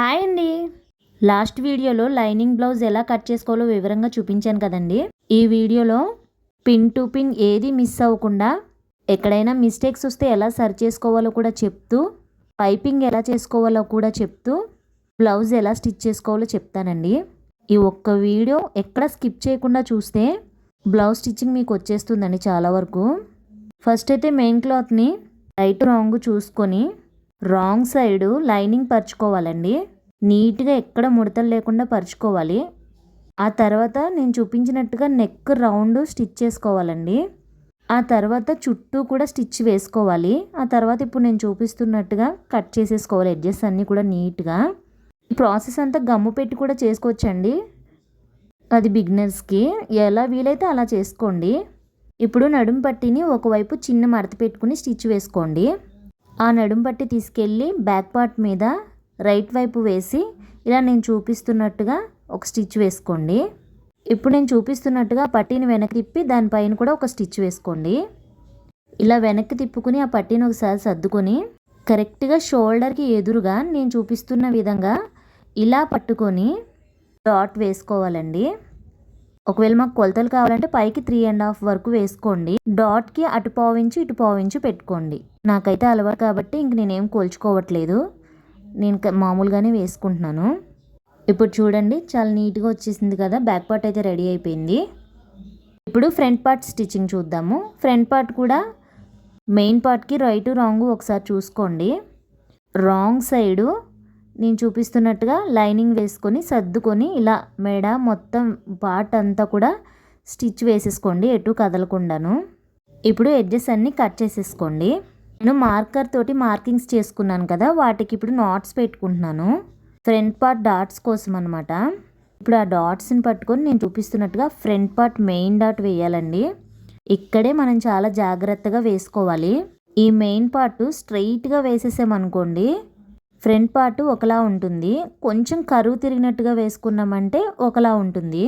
Hi అండి. Last వీడియోలో lining blouse ఎలా కట్ చేసుకోవాలో వివరంగా చూపించాను కదండి. ఈ వీడియోలో పిన్ టు పిన్ ఏది మిస్ అవ్వకుండా ఎక్కడైనా మిస్టేక్స్ వస్తే ఎలా సరి చేసుకోవాలో కూడా చెప్తూ పైపింగ్ ఎలా చేసుకోవాలో కూడా చెప్తూ బ్లౌజ్ ఎలా స్టిచ్ చేసుకోవాలో చెప్తానండి. ఈ ఒక్క వీడియో ఎక్కడ స్కిప్ చేయకుండా చూస్తే బ్లౌజ్ స్టిచ్చింగ్ మీకు వచ్చేస్తుందండి చాలా వరకు. ఫస్ట్ అయితే మెయిన్ క్లాత్ని రైట్ రాంగ్ చూసుకొని రాంగ్ సైడు లైనింగ్ పరుచుకోవాలండి. నీట్గా ఎక్కడ ముడతలు లేకుండా పరుచుకోవాలి. ఆ తర్వాత నేను చూపించినట్టుగా నెక్ రౌండ్ స్టిచ్ చేసుకోవాలండి. ఆ తర్వాత చుట్టూ కూడా స్టిచ్ వేసుకోవాలి. ఆ తర్వాత ఇప్పుడు నేను చూపిస్తున్నట్టుగా కట్ చేసేసుకోవాలి. ఎడ్జెస్ అన్నీ కూడా నీట్గా. ఈ ప్రాసెస్ అంతా గమ్ము పెట్టి కూడా చేసుకోవచ్చండి. అది బిగినర్స్కి ఎలా వీలైతే అలా చేసుకోండి. ఇప్పుడు నడుము పట్టిని ఒకవైపు చిన్న మడత పెట్టుకుని స్టిచ్ వేసుకోండి. ఆ నడుం పట్టి తీసుకెళ్ళి బ్యాక్ పార్ట్ మీద రైట్ వైపు వేసి ఇలా నేను చూపిస్తున్నట్టుగా ఒక స్టిచ్ వేసుకోండి. ఇప్పుడు నేను చూపిస్తున్నట్టుగా పట్టీని వెనక్కి తిప్పి దానిపైన కూడా ఒక స్టిచ్ వేసుకోండి. ఇలా వెనక్కి తిప్పుకుని ఆ పట్టీని ఒకసారి సర్దుకొని కరెక్ట్గా షోల్డర్కి ఎదురుగా నేను చూపిస్తున్న విధంగా ఇలా పట్టుకొని డాట్ వేసుకోవాలండి. ఒకవేళ మాకు కొలతలు కావాలంటే పైకి త్రీ అండ్ హాఫ్ వరకు వేసుకోండి. డాట్కి అటు పావించి ఇటు పావించి పెట్టుకోండి. నాకైతే అలవాటు కాబట్టి ఇంక నేనేం కోల్చుకోవట్లేదు. నేను మామూలుగానే వేసుకుంటున్నాను. ఇప్పుడు చూడండి చాలా నీట్గా వచ్చేసింది కదా బ్యాక్ పార్ట్ అయితే రెడీ అయిపోయింది. ఇప్పుడు ఫ్రంట్ పార్ట్ స్టిచ్చింగ్ చూద్దాము. ఫ్రంట్ పార్ట్ కూడా మెయిన్ పార్ట్కి రైట్ రాంగ్ ఒకసారి చూసుకోండి. రాంగ్ సైడు నేను చూపిస్తున్నట్టుగా లైనింగ్ వేసుకొని సర్దుకొని ఇలా మెడ మొత్తం పార్ట్ అంతా కూడా స్టిచ్ వేసేసుకోండి ఎటు కదలకుండాను. ఇప్పుడు ఎడ్జెస్ అన్నీ కట్ చేసేసుకోండి. నేను మార్కర్ తోటి మార్కింగ్స్ చేసుకున్నాను కదా వాటికి ఇప్పుడు నాట్స్ పెట్టుకుంటున్నాను. ఫ్రంట్ పార్ట్ డాట్స్ కోసం అనమాట ఇప్పుడు ఆ డాట్స్ని పట్టుకొని నేను చూపిస్తున్నట్టుగా ఫ్రంట్ పార్ట్ మెయిన్ డాట్ వేయాలండి. ఇక్కడే మనం చాలా జాగ్రత్తగా వేసుకోవాలి. ఈ మెయిన్ పార్ట్ స్ట్రైట్గా వేసేసామనుకోండి ఫ్రంట్ పార్ట్ ఒకలా ఉంటుంది. కొంచెం కరువు తిరిగినట్టుగా వేసుకున్నామంటే ఒకలా ఉంటుంది.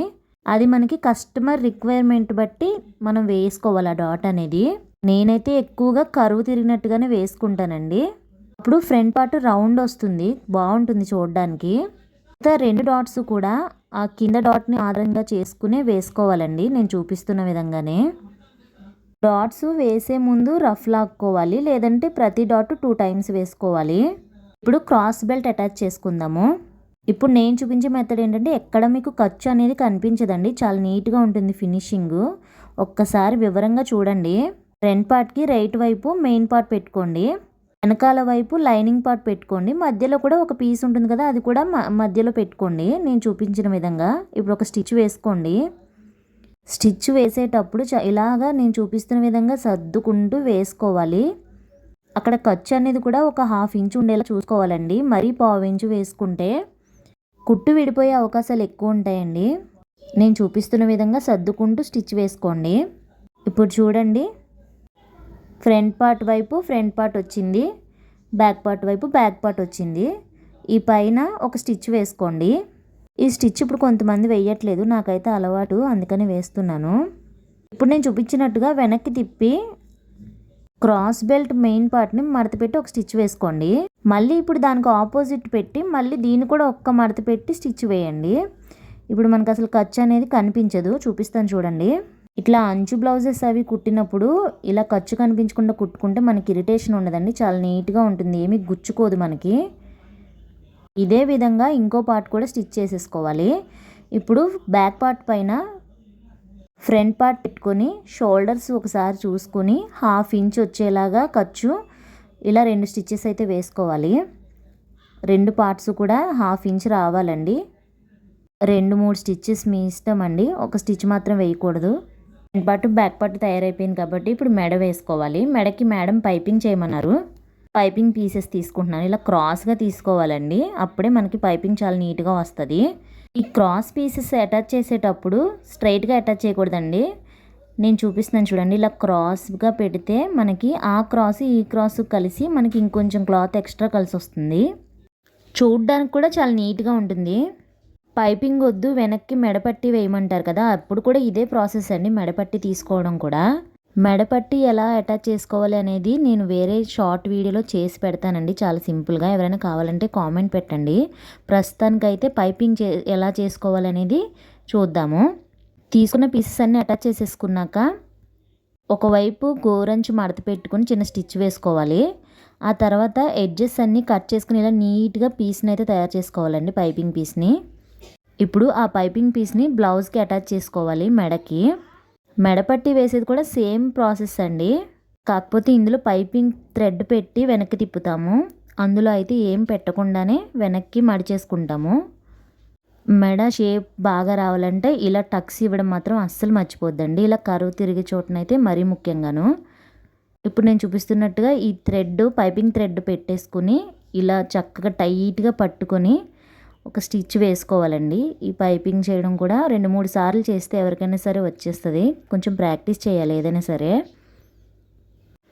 అది మనకి కస్టమర్ రిక్వైర్మెంట్ బట్టి మనం వేసుకోవాలి ఆ డాట్ అనేది. నేనైతే ఎక్కువగా కరువు తిరిగినట్టుగానే వేసుకుంటానండి. అప్పుడు ఫ్రంట్ పార్ట్ రౌండ్ వస్తుంది. బాగుంటుంది చూడడానికి. రెండు డాట్స్ కూడా ఆ కింద డాట్ని ఆధారంగా చేసుకునే వేసుకోవాలండి. నేను చూపిస్తున్న విధంగానే. డాట్స్ వేసే ముందు రఫ్ లాక్కోవాలి. లేదంటే ప్రతి డాట్ టూ టైమ్స్ వేసుకోవాలి. ఇప్పుడు క్రాస్ బెల్ట్ అటాచ్ చేసుకుందాము. ఇప్పుడు నేను చూపించే మెథడ్ ఏంటంటే ఎక్కడ మీకు ఖర్చు అనేది కనిపించదండి. చాలా నీట్గా ఉంటుంది ఫినిషింగ్ ఒక్కసారి వివరంగా చూడండి. ఫ్రంట్ పార్ట్కి రైట్ వైపు మెయిన్ పార్ట్ పెట్టుకోండి. వెనకాల వైపు లైనింగ్ పార్ట్ పెట్టుకోండి. మధ్యలో కూడా ఒక పీస్ ఉంటుంది కదా అది కూడా మధ్యలో పెట్టుకోండి. నేను చూపించిన విధంగా ఇప్పుడు ఒక స్టిచ్ వేసుకోండి. స్టిచ్ వేసేటప్పుడు ఇలాగా నేను చూపిస్తున్న విధంగా సర్దుకుంటూ వేసుకోవాలి. అక్కడ ఖర్చు అనేది కూడా ఒక హాఫ్ ఇంచ్ ఉండేలా చూసుకోవాలండి. మరీ పావు ఇంచు వేసుకుంటే కుట్టు విడిపోయే అవకాశాలు ఎక్కువ ఉంటాయండి. నేను చూపిస్తున్న విధంగా సర్దుకుంటూ స్టిచ్ వేసుకోండి. ఇప్పుడు చూడండి. ఫ్రంట్ పార్ట్ వైపు ఫ్రంట్ పార్ట్ వచ్చింది. బ్యాక్ పార్ట్ వైపు బ్యాక్ పార్ట్ వచ్చింది. ఈ పైన ఒక స్టిచ్ వేసుకోండి. ఈ స్టిచ్ ఇప్పుడు కొంతమంది వేయట్లేదు. నాకైతే అలవాటు అందుకని వేస్తున్నాను. ఇప్పుడు నేను చూపించినట్టుగా వెనక్కి తిప్పి క్రాస్ బెల్ట్ మెయిన్ పార్ట్ని మడత పెట్టి ఒక స్టిచ్ వేసుకోండి. మళ్ళీ ఇప్పుడు దానికి ఆపోజిట్ పెట్టి మళ్ళీ దీన్ని కూడా ఒక్క మడత పెట్టి స్టిచ్ వేయండి. ఇప్పుడు మనకు అసలు ఖర్చు అనేది కనిపించదు. చూపిస్తాను చూడండి. ఇట్లా అంచు బ్లౌజెస్ అవి కుట్టినప్పుడు ఇలా ఖర్చు కనిపించకుండా కుట్టుకుంటే మనకి ఇరిటేషన్ ఉండదండి. చాలా నీట్గా ఉంటుంది. ఏమీ గుచ్చుకోదు మనకి. ఇదే విధంగా ఇంకో పార్ట్ కూడా స్టిచ్ చేసేసుకోవాలి. ఇప్పుడు బ్యాక్ పార్ట్ పైన ఫ్రంట్ పార్ట్ పెట్టుకొని షోల్డర్స్ ఒకసారి చూసుకొని హాఫ్ ఇంచ్ వచ్చేలాగా ఖర్చు. ఇలా రెండు స్టిచ్చెస్ అయితే వేసుకోవాలి. రెండు పార్ట్స్ కూడా హాఫ్ ఇంచ్ రావాలండి. రెండు మూడు స్టిచ్చెస్ మీ ఇష్టం అండి. ఒక స్టిచ్ మాత్రం వేయకూడదు. ఫ్రంట్ పార్ట్ బ్యాక్ పార్ట్ తయారైపోయింది కాబట్టి ఇప్పుడు మెడ వేసుకోవాలి. మెడకి మేడం పైపింగ్ చేయమన్నారు. పైపింగ్ పీసెస్ తీసుకుంటున్నాను. ఇలా క్రాస్గా తీసుకోవాలండి. అప్పుడే మనకి పైపింగ్ చాలా నీట్గా వస్తుంది. ఈ క్రాస్ పీసెస్ అటాచ్ చేసేటప్పుడు స్ట్రైట్గా అటాచ్ చేయకూడదండి. నేను చూపిస్తున్నాను చూడండి ఇలా క్రాస్గా పెడితే మనకి ఆ క్రాస్ ఈ క్రాస్ కలిసి మనకి ఇంకొంచెం క్లాత్ ఎక్స్ట్రా కలిసి వస్తుంది. చూడడానికి కూడా చాలా నీట్గా ఉంటుంది. పైపింగ్ వద్దు వెనక్కి మెడపట్టి వేయమంటారు కదా అప్పుడు కూడా ఇదే ప్రాసెస్ అండి మెడపట్టి తీసుకోవడం కూడా. మెడపట్టి ఎలా అటాచ్ చేసుకోవాలి అనేది నేను వేరే షార్ట్ వీడియోలో చేసి పెడతానండి. చాలా సింపుల్గా ఎవరైనా కావాలంటే కామెంట్ పెట్టండి. ప్రస్తుతానికైతే పైపింగ్ చే ఎలా చేసుకోవాలి అనేది చూద్దాము. తీసుకున్న పీసెస్ అన్నీ అటాచ్ చేసేసుకున్నాక ఒకవైపు గోరంచు మడత పెట్టుకుని చిన్న స్టిచ్ వేసుకోవాలి. ఆ తర్వాత ఎడ్జెస్ అన్నీ కట్ చేసుకుని ఇలా నీట్గా పీస్ని అయితే తయారు చేసుకోవాలండి పైపింగ్ పీస్ని ఇప్పుడు ఆ పైపింగ్ పీస్ని బ్లౌజ్కి అటాచ్ చేసుకోవాలి మెడకి. మెడపట్టి వేసేది కూడా సేమ్ ప్రాసెస్ అండి. కాకపోతే ఇందులో పైపింగ్ థ్రెడ్ పెట్టి వెనక్కి తిప్పుతాము. అందులో అయితే ఏం పెట్టకుండానే వెనక్కి మడిచేసుకుంటాము. మెడ షేప్ బాగా రావాలంటే ఇలా టక్స్ ఇవ్వడం మాత్రం అస్సలు మర్చిపోద్దండి. ఇలా కరువు తిరిగే చోటనైతే మరీ ముఖ్యంగాను. ఇప్పుడు నేను చూపిస్తున్నట్టుగా ఈ థ్రెడ్ పైపింగ్ థ్రెడ్ పెట్టేసుకుని ఇలా చక్కగా టైట్గా పట్టుకొని ఒక స్టిచ్ వేసుకోవాలండి. ఈ పైపింగ్ చేయడం కూడా రెండు మూడు సార్లు చేస్తే ఎవరికైనా సరే వచ్చేస్తుంది. కొంచెం ప్రాక్టీస్ చేయాలి ఏదైనా సరే.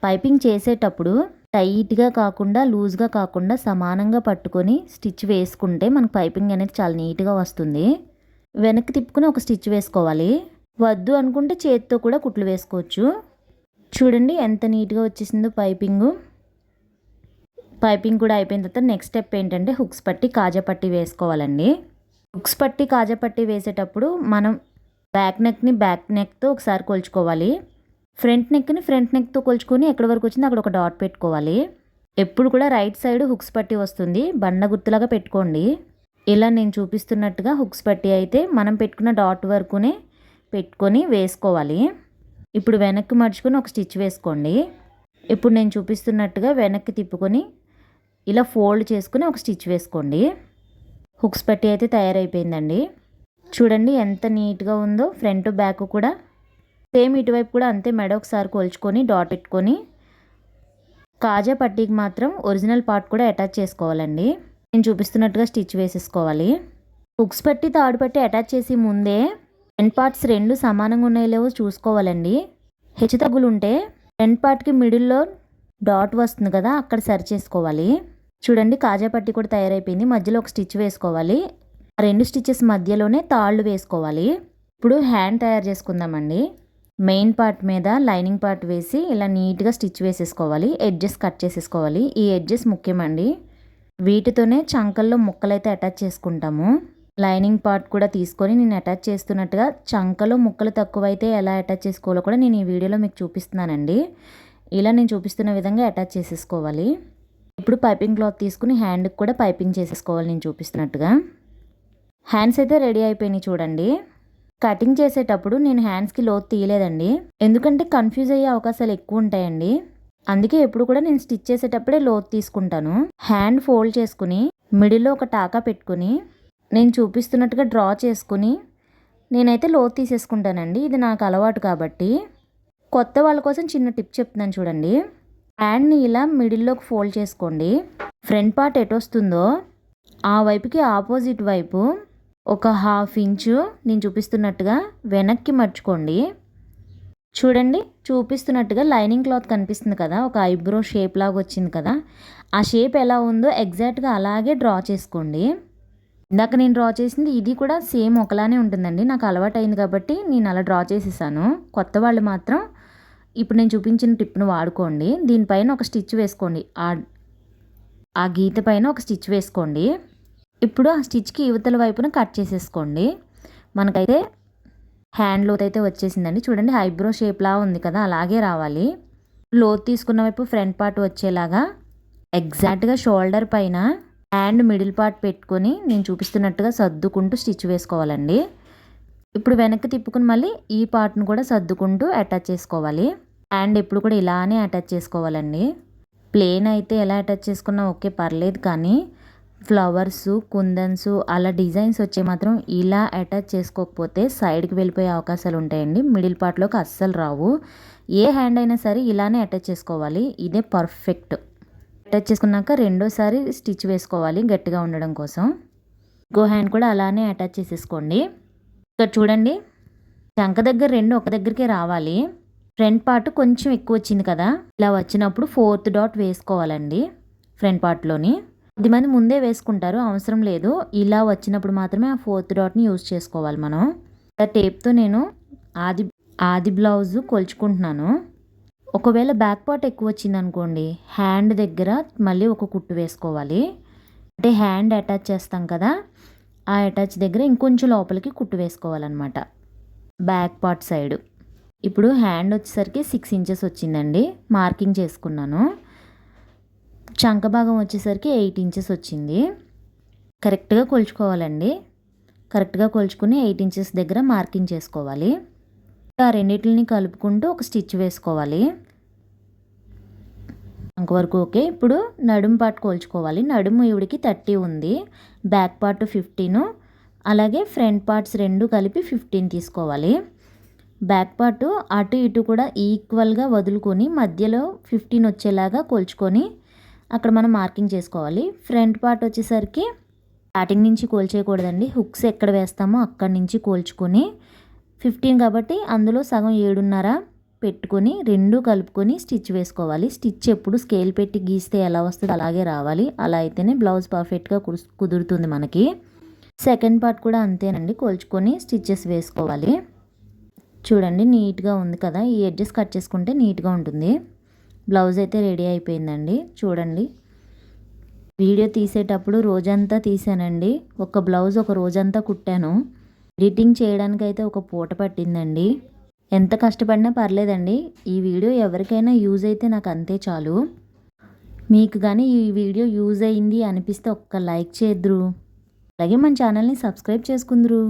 పైపింగ్ చేసేటప్పుడు టైట్గా కాకుండా లూజ్గా కాకుండా సమానంగా పట్టుకొని స్టిచ్ వేసుకుంటే మనకు పైపింగ్ అనేది చాలా నీట్గా వస్తుంది. వెనక్కి తిప్పుకొని ఒక స్టిచ్ వేసుకోవాలి. వద్దు అనుకుంటే చేతితో కూడా కుట్లు వేసుకోవచ్చు. చూడండి ఎంత నీట్గా వచ్చేసిందో పైపింగు. పైపింగ్ కూడా అయిపోయిన తర్వాత నెక్స్ట్ స్టెప్ ఏంటంటే హుక్స్ పట్టి కాజా పట్టి వేసుకోవాలండి. హుక్స్ పట్టి కాజా పట్టి వేసేటప్పుడు మనం బ్యాక్ నెక్ని బ్యాక్ నెక్తో ఒకసారి కొలుచుకోవాలి. ఫ్రంట్ నెక్ని ఫ్రంట్ నెక్తో కొలుచుకొని ఎక్కడి వరకు వచ్చిందో అక్కడ ఒక డాట్ పెట్టుకోవాలి. ఎప్పుడు కూడా రైట్ సైడ్ హుక్స్ పట్టి వస్తుంది. బండ గుర్తులాగా పెట్టుకోండి. ఇలా నేను చూపిస్తున్నట్టుగా హుక్స్ పట్టి అయితే మనం పెట్టుకున్న డాట్ వరకునే పెట్టుకొని వేసుకోవాలి. ఇప్పుడు వెనక్కి మడుచుకొని ఒక స్టిచ్ వేసుకోండి. ఇప్పుడు నేను చూపిస్తున్నట్టుగా వెనక్కి తిప్పుకొని ఇలా ఫోల్డ్ చేసుకుని ఒక స్టిచ్ వేసుకోండి. హుక్స్ పట్టి అయితే తయారైపోయిందండి. చూడండి ఎంత నీట్గా ఉందో ఫ్రంట్ బ్యాక్ కూడా. సేమ్ ఇటువైపు కూడా అంతే మెడ ఒకసారి కొలుచుకొని డాట్ పెట్టుకొని. కాజా పట్టీకి మాత్రం ఒరిజినల్ పార్ట్ కూడా అటాచ్ చేసుకోవాలండి. నేను చూపిస్తున్నట్టుగా స్టిచ్ వేసేసుకోవాలి. హుక్స్ పట్టి తాడు పట్టి అటాచ్ చేసి ముందే ఫ్రంట్ పార్ట్స్ రెండు సమానంగా ఉన్నాయో లేవో చూసుకోవాలండి. హెచ్చు తగ్గులు ఉంటే ఎండ్ పార్ట్కి మిడిల్లో డాట్ వస్తుంది కదా అక్కడ సరి చేసుకోవాలి. చూడండి కాజా పట్టి కూడా తయారైపోయింది. మధ్యలో ఒక స్టిచ్ వేసుకోవాలి. ఆ రెండు స్టిచెస్ మధ్యలోనే తాళ్ళు వేసుకోవాలి. ఇప్పుడు హ్యాండ్ తయారు చేసుకుందామండి. మెయిన్ పార్ట్ మీద లైనింగ్ పార్ట్ వేసి ఇలా నీట్గా స్టిచ్ వేసేసుకోవాలి. ఎడ్జెస్ కట్ చేసేసుకోవాలి. ఈ ఎడ్జెస్ ముఖ్యమండి. వీటితోనే చంకల్లో ముక్కలైతే అటాచ్ చేసుకుంటాము. లైనింగ్ పార్ట్ కూడా తీసుకొని నేను అటాచ్ చేస్తున్నట్టుగా చంకలో ముక్కలు తక్కువైతే ఎలా అటాచ్ చేసుకోవాలో కూడా నేను ఈ వీడియోలో మీకు చూపిస్తున్నానండి. ఇలా నేను చూపిస్తున్న విధంగా అటాచ్ చేసేసుకోవాలి. ఇప్పుడు పైపింగ్ క్లాత్ తీసుకుని హ్యాండ్కి కూడా పైపింగ్ చేసేసుకోవాలి. నేను చూపిస్తున్నట్టుగా. హ్యాండ్స్ అయితే రెడీ అయిపోయినాయి చూడండి. కటింగ్ చేసేటప్పుడు నేను హ్యాండ్స్కి లోతు తీయలేదండి. ఎందుకంటే కన్ఫ్యూజ్ అయ్యే అవకాశాలు ఎక్కువ ఉంటాయండి. అందుకే ఎప్పుడు కూడా నేను స్టిచ్ చేసేటప్పుడే లోతు తీసుకుంటాను. హ్యాండ్ ఫోల్డ్ చేసుకుని మిడిల్లో ఒక టాకా పెట్టుకుని నేను చూపిస్తున్నట్టుగా డ్రా చేసుకుని నేనైతే లోతు తీసేసుకుంటానండి. ఇది నాకు అలవాటు కాబట్టి. కొత్త వాళ్ళ కోసం చిన్న టిప్ చెప్తున్నాను చూడండి. హ్యాండ్ని ఇలా మిడిల్లోకి ఫోల్డ్ చేసుకోండి. ఫ్రంట్ పార్ట్ ఎటు వస్తుందో ఆ వైపుకి ఆపోజిట్ వైపు ఒక హాఫ్ ఇంచు నేను చూపిస్తున్నట్టుగా వెనక్కి మర్చుకోండి. చూడండి చూపిస్తున్నట్టుగా లైనింగ్ క్లాత్ కనిపిస్తుంది కదా ఒక ఐబ్రో షేప్ లాగా వచ్చింది కదా. ఆ షేప్ ఎలా ఉందో ఎగ్జాక్ట్గా అలాగే డ్రా చేసుకోండి. ఇందాక నేను డ్రా చేసింది ఇది కూడా సేమ్ ఒకలానే ఉంటుందండి నాకు అలవాటు అయింది కాబట్టి నేను అలా డ్రా చేసేసాను. కొత్త వాళ్ళు మాత్రం ఇప్పుడు నేను చూపించిన టిప్ను వాడుకోండి. దీనిపైన ఒక స్టిచ్ వేసుకోండి. ఆ ఆ గీత పైన ఒక స్టిచ్ వేసుకోండి. ఇప్పుడు ఆ స్టిచ్కి యువతల వైపున కట్ చేసేసుకోండి. మనకైతే హ్యాండ్ లోత్ అయితే వచ్చేసిందండి. చూడండి ఐబ్రో షేప్లా ఉంది కదా అలాగే రావాలి. లోత్ తీసుకున్న వైపు ఫ్రంట్ పార్ట్ వచ్చేలాగా ఎగ్జాక్ట్గా షోల్డర్ పైన హ్యాండ్ మిడిల్ పార్ట్ పెట్టుకొని నేను చూపిస్తున్నట్టుగా సర్దుకుంటూ స్టిచ్ వేసుకోవాలండి. ఇప్పుడు వెనక్కి తిప్పుకుని మళ్ళీ ఈ పార్ట్ను కూడా సర్దుకుంటూ అటాచ్ చేసుకోవాలి. అండ్ ఎప్పుడు కూడా ఇలానే అటాచ్ చేసుకోవాలండి. ప్లేన్ అయితే ఎలా అటాచ్ చేసుకున్నా ఓకే పర్లేదు కానీ ఫ్లవర్స్ కుందన్స్ అలా డిజైన్స్ వచ్చే మాత్రం ఇలా అటాచ్ చేసుకోకపోతే సైడ్కి వెళ్ళిపోయే అవకాశాలు ఉంటాయండి. మిడిల్ పార్ట్లోకి అస్సలు రావు. ఏ హ్యాండ్ అయినా సరే ఇలానే అటాచ్ చేసుకోవాలి. ఇదే పర్ఫెక్ట్. అటాచ్ చేసుకున్నాక రెండోసారి స్టిచ్ వేసుకోవాలి గట్టిగా ఉండడం కోసం. గో హ్యాండ్ కూడా అలానే అటాచ్ చేసేసుకోండి. ఇక్కడ చూడండి. చంక దగ్గర రెండు ఒక దగ్గరికి రావాలి. ఫ్రంట్ పార్ట్ కొంచెం ఎక్కువ వచ్చింది కదా. ఇలా వచ్చినప్పుడు ఫోర్త్ డాట్ వేసుకోవాలండి ఫ్రంట్ పార్ట్లోని కొద్దిమంది ముందే వేసుకుంటారు అవసరం లేదు. ఇలా వచ్చినప్పుడు మాత్రమే ఆ ఫోర్త్ డాట్ని యూజ్ చేసుకోవాలి మనం. టేప్తో నేను ఆది ఆది బ్లౌజ్ కొలుచుకుంటున్నాను. ఒకవేళ బ్యాక్ పార్ట్ ఎక్కువ వచ్చింది అనుకోండి హ్యాండ్ దగ్గర మళ్ళీ ఒక కుట్టు వేసుకోవాలి. అంటే హ్యాండ్ అటాచ్ చేస్తాం కదా. ఆ అటాచ్ దగ్గర ఇంకొంచెం లోపలికి కుట్టు వేసుకోవాలన్నమాట. Back part side. ఇప్పుడు హ్యాండ్ వచ్చేసరికి సిక్స్ ఇంచెస్ వచ్చిందండి. మార్కింగ్ చేసుకున్నాను. చంక భాగం వచ్చేసరికి ఎయిట్ ఇంచెస్ వచ్చింది. కరెక్ట్గా కొలుచుకోవాలండి. కరెక్ట్గా కొలుచుకుని ఎయిట్ ఇంచెస్ దగ్గర మార్కింగ్ చేసుకోవాలి. ఆ రెండింటిని కలుపుకుంటూ ఒక స్టిచ్ వేసుకోవాలి. అంతవరకు ఓకే? ఇప్పుడు నడుము పార్ట్ కోల్చుకోవాలి. నడుము ఈవిడికి థర్టీ ఉంది. Back part fifteen. అలాగే ఫ్రంట్ పార్ట్స్ రెండు కలిపి ఫిఫ్టీన్ తీసుకోవాలి. బ్యాక్ పార్ట్ అటు ఇటు కూడా ఈక్వల్గా వదులుకొని మధ్యలో ఫిఫ్టీన్ వచ్చేలాగా కోల్చుకొని అక్కడ మనం మార్కింగ్ చేసుకోవాలి. ఫ్రంట్ పార్ట్ వచ్చేసరికి స్టార్టింగ్ నుంచి కోల్చేయకూడదండి. హుక్స్ ఎక్కడ వేస్తామో అక్కడి నుంచి కోల్చుకొని ఫిఫ్టీన్ కాబట్టి అందులో సగం ఏడున్నర పెట్టుకొని రెండు కలుపుకొని స్టిచ్ వేసుకోవాలి. స్టిచ్ ఎప్పుడు స్కేల్ పెట్టి గీస్తే ఎలా వస్తుంది అలాగే రావాలి. అలా అయితేనే బ్లౌజ్ పర్ఫెక్ట్గా కుదురుతుంది మనకి. సెకండ్ పార్ట్ కూడా అంతేనండి. కొల్చుకొని స్టిచ్చెస్ వేసుకోవాలి. చూడండి నీట్గా ఉంది కదా. ఈ ఎడ్జెస్ కట్ చేసుకుంటే నీట్గా ఉంటుంది. బ్లౌజ్ అయితే రెడీ అయిపోయిందండి. చూడండి. వీడియో తీసేటప్పుడు రోజంతా తీసానండి. ఒక బ్లౌజ్ ఒక రోజంతా కుట్టాను. ఎడిటింగ్ చేయడానికైతే ఒక పూట పట్టిందండి. ఎంత కష్టపడినా పర్లేదండి. ఈ వీడియో ఎవరికైనా యూజ్ అయితే నాకు అంతే చాలు. మీకు కానీ ఈ వీడియో యూజ్ అయింది అనిపిస్తే ఒక్క లైక్ చేద్దురు. అలాగే మన ఛానల్ని సబ్స్క్రైబ్ చేసుకుందరు.